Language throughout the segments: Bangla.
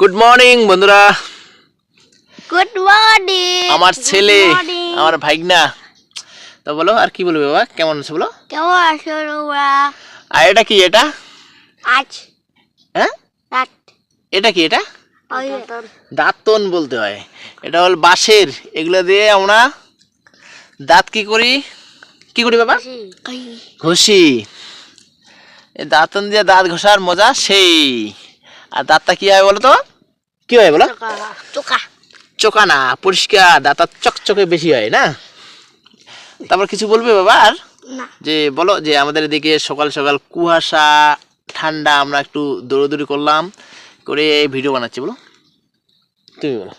গুড মর্নিং বন্ধুরা। গুড মর্নিং আমার ছেলে আমার ভাইগনা। তো বলো আর কি বলবে বাবা? কেমন আছে বলো? কেমন আছো তোমরা আর এটা কি এটা? আজ। হ্যাঁ? রাত। এটা কি এটা? দাঁতন বলতে হয়। এটা হল বাঁশের। এগুলো দিয়ে আমরা দাঁত কি করি? কি করি বাবা? ঘষি। দাঁতন দিয়ে দাঁত ঘষার মজা সেই। আর দাঁতটা কি হয় বলো তো? কি হয় বলো? চোকা চোকা না পরিষ্কার দাঁত চকচকে বেশি হয় না? তারপর কিছু বলবে বাবা আর? যে বলো যে আমাদের এদিকে সকাল সকাল কুয়াশা ঠান্ডা আমরা একটু দৌড়দৌড়ি করলাম করে এই ভিডিও বানাচ্ছি বলো। তুমি বলো।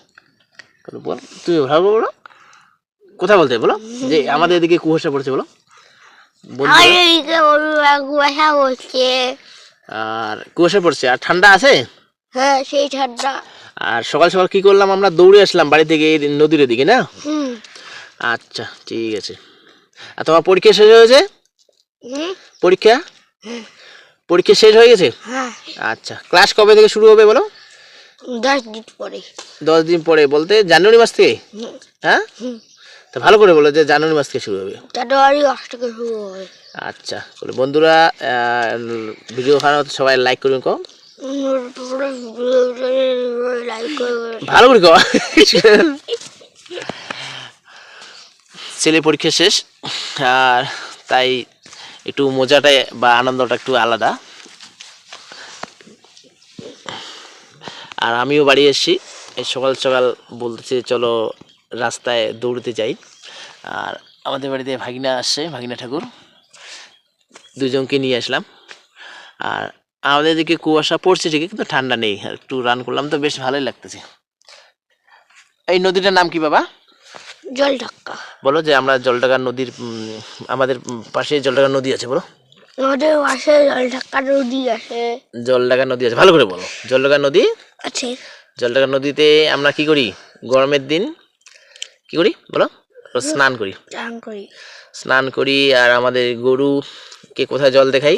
বলো, তুমি ভালো বলো কোথায় বলতে বলো? যে আমাদের এদিকে কুয়াশা পড়ছে বলো। কুয়াশা বসছে আর কুয়াশা পড়ছে আর ঠান্ডা আছে? হ্যাঁ সেই ঠান্ডা আর সকাল সকাল কি করলাম? আমরা দৌড়ে আসলাম বাড়ি থেকে এই নদীর দিকে না? আচ্ছা ঠিক আছে। আর তোমার পরীক্ষা শেষ হয়েছে? পরীক্ষা? পরীক্ষা শেষ হয়ে গেছে? হ্যাঁ। আচ্ছা ক্লাস কবে থেকে শুরু হবে বলো? দশ দিন পরে। দশ দিন পরে বলতে জানুয়ারি মাস থেকে? হ্যাঁ? তা ভালো করে বলো যে জানুয়ারি মাস থেকে শুরু হবে। জানুয়ারি দশ থেকে শুরু হবে। আচ্ছা বন্ধুরা ভিডিও খানা সবাই লাইক করবেন কম। ভালো করে ছেলে পরীক্ষা শেষ, আর তাই একটু মজাটাই বা আনন্দটা একটু আলাদা। আর আমিও বাড়ি এসেছি, এই সকাল সকাল বলতেছে, চলো রাস্তায় দৌড়তে যাই। আর আমাদের বাড়িতে ভাগিনা আসছে, ভাগিনা ঠাকুর। দুজনকে নিয়ে আসলাম। আর আমাদের দিকে কুয়াশা পড়ছে ঠিকই কিন্তু ঠান্ডা নেই। একটু রান করলাম তো বেশ ভালোই লাগতেছে। এই নদীটার নাম কি বাবা? জল বলো যে আমরা জলডাঙ্গা নদীর আমাদের পাশে জলডাঙ্গা নদী আছে বলো। আমাদের পাশে জল নদী আছে। জলডাঙ্গা নদী আছে ভালো করে বলো। জলডাঙ্গা নদী? আছে। জলডাঙ্গা নদীতে আমরা কি করি? গরমের দিন কি করি? বলো। স্নান করি। চান করি। স্নান করি আর আমাদের গরুকে কোথায় জল দেখাই?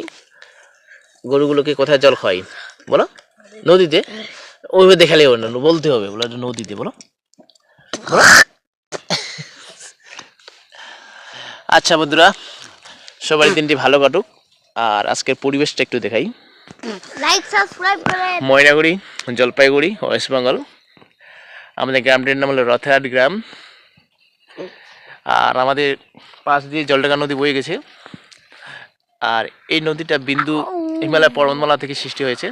গরুগুলোকে কোথায় জল খাই বলো। নদীতে? ওইভাবে দেখালে হবে না বলতে হবে বলো নদীতে বলো। আচ্ছা বন্ধুরা সবারই দিনটি ভালো কাটুক আর আজকের পরিবেশটা একটু দেখাই। লাইক সাবস্ক্রাইব করে। ময়নাগুড়ি জলপাইগুড়ি ওয়েস্ট বেঙ্গল। আমাদের গ্রামটির নাম হলো রথহাট গ্রাম। আর আমাদের পাশ দিয়ে জলডাঙ্গা নদী বয়ে গেছে। আর এই নদীটা বিন্দু হিমালয় পর্বতমালা থেকে সৃষ্টি হয়েছে।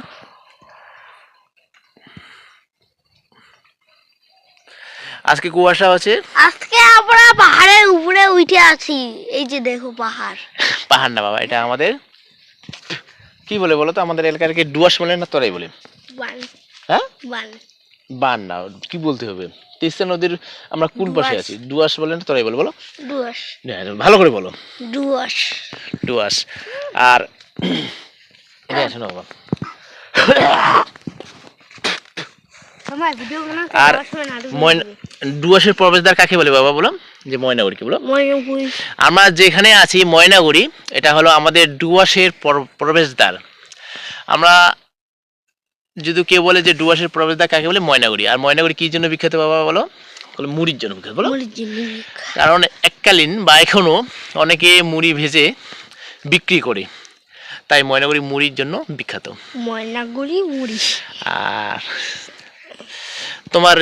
আজকে কুয়াশা আছে। আজকে আমরা পাহাড়ের উপরে উঠে আছি। এই যে দেখো পাহাড়। পাহাড় না বাবা এটা আমাদের কি বলে বলো তো? আমাদের এলাকাকে ডুয়াস বলে না তোরাই বলে? বান। হ্যাঁ? বান। বান না কি বলতে হবে? তিস্তা নদীর আমরা কোন পাশে আছি? ডুয়াস বলে না তোরাই বলে বলো? না, না, ভালো করে বলো। ডুয়াস ডুয়াস আর আর প্রবেশদ্বার কাকে বলে বাবা বলো যে ময়নাগুড়িকে বলো আমরা যেখানে আছি ময়নাগুড়ি এটা হলো আমাদের ডুয়াসের প্র- প্রবেশদ্বার। আমরা যদি কেউ বলে যে ডুয়াসের প্রবেশদ্বার কাকে বলে ময়নাগুড়ি। আর ময়নাগুড়ি কি জন্য বিখ্যাত বাবা বলো? বলে মুড়ির জন্য বিখ্যাত বলো। কারণ এককালীন বা এখনও অনেকে মুড়ি ভেজে বিক্রি করে। তাই ময়নাগুড়ি মুড়ির জন্য বিখ্যাত। ময়নাগুড়ি মুড়ি। আর তোমার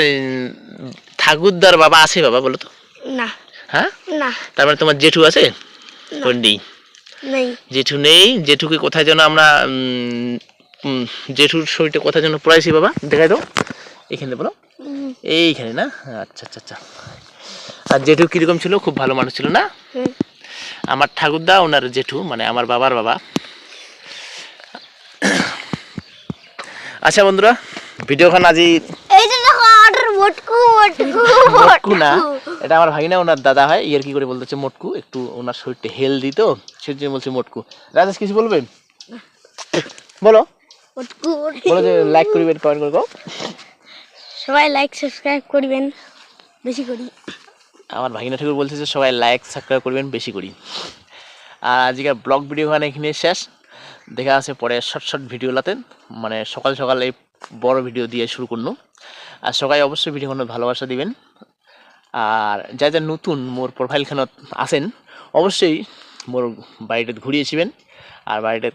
ঠাকুরদার বাবা আছে বাবা বলো তো? না। হ্যাঁ? না। তারপরে তোমার জেঠু আছে? নেই। জেঠু নেই। জেঠুকে কোথায় যেন আমরা জেঠুর শরীরটা কোথায় যেন পড়াইছি বাবা? দেখাই দাও। এখানে বলো। এইখানে না? আচ্ছা আচ্ছা আচ্ছা। আর জেঠু কীরকম ছিল? খুব ভালো মানুষ ছিল না? আমার ঠাকুরদা ওনার জেঠু মানে আমার বাবার বাবা। আচ্ছা বন্ধুরা ভিডিওখান আজই এই অর্ডার মোটকু মোটকু মটকু না? এটা আমার ভাগিনা ওনার দাদা হয় ইয়ার কি করে বলতেছে মটকু। একটু ওনার শরীরটা হেলদি তো সেই জন্য বলছে মটকু। রাজেশ কিছু বলবেন বলো। মোটকু বলো যে লাইক করবেন কমেন্ট সবাই লাইক সাবস্ক্রাইব করবেন বেশি করি আমার ভাগিনা ঠাকুর বলছে যে সবাই লাইক সাবস্ক্রাইব করবেন বেশি করি আর আজকের ব্লগ ভিডিও এখানে শেষ। দেখা আছে পরে শর্ট শর্ট ভিডিও লাতেন মানে সকাল সকাল এই বড় ভিডিও দিয়ে শুরু করল আর সবাই অবশ্যই ভিডিওখানে ভালোবাসা দিবেন। আর যা যা নতুন মোর প্রোফাইলখানত আসেন অবশ্যই মোর বাড়িটা ঘুরিয়েছিবেন আর বাড়িতে